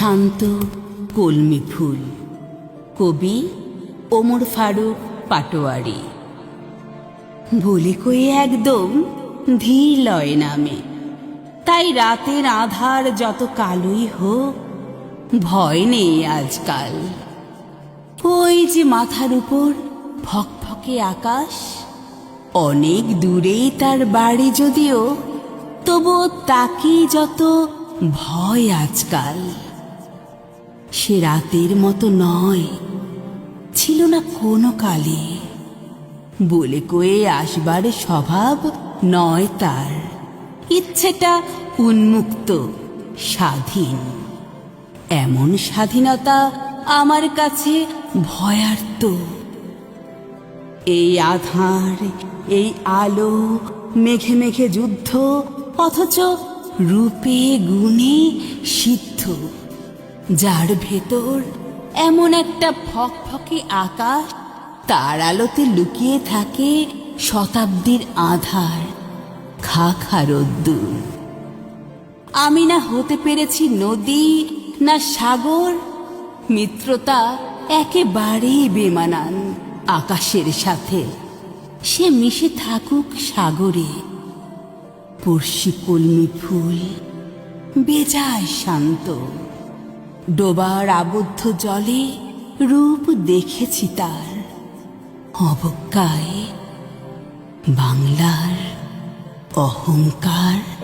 শান্ত কলমি ফুল। কবি ওমর ফারুক পাটোয়ারি। বলে কয়ে একদম ধীর লয় নামে। তাই রাতের আধার যত কালোই হোক, ভয় নেই আজকাল। ওই যে মাথার উপর ফকফকে আকাশ, অনেক দূরেই তার বাড়ি যদিও তবু তাকে যত ভয় আজকাল। সে রাতের মতো নয়, ছিল না কোনো কালে। বলে কয়ে আসবার স্বভাব নয় তার। ইচ্ছেটা উন্মুক্ত, স্বাধীন। এমন স্বাধীনতা আমার কাছে ভয়ার্ত। এই আধার, এই আলো, মেঘে মেঘে যুদ্ধ, অথচ রূপে গুণে সিদ্ধ। যার ভেতর এমন একটা ফকফকে আকাশ, তার আলোতে লুকিয়ে থাকে শতাব্দীর আধার খা খা রোদ্দুর আমি না হতে পেরেছি নদী, না সাগর, মিত্রতা একেবারেই বেমানান আকাশের সাথে। সে মিশে থাকুক সাগরে, পড়শি কলমি ফুল, বেজায় শান্ত। ডোবার আবদ্ধ জলে রূপ দেখেছি তার অবজ্ঞায় বাংলার অহংকার।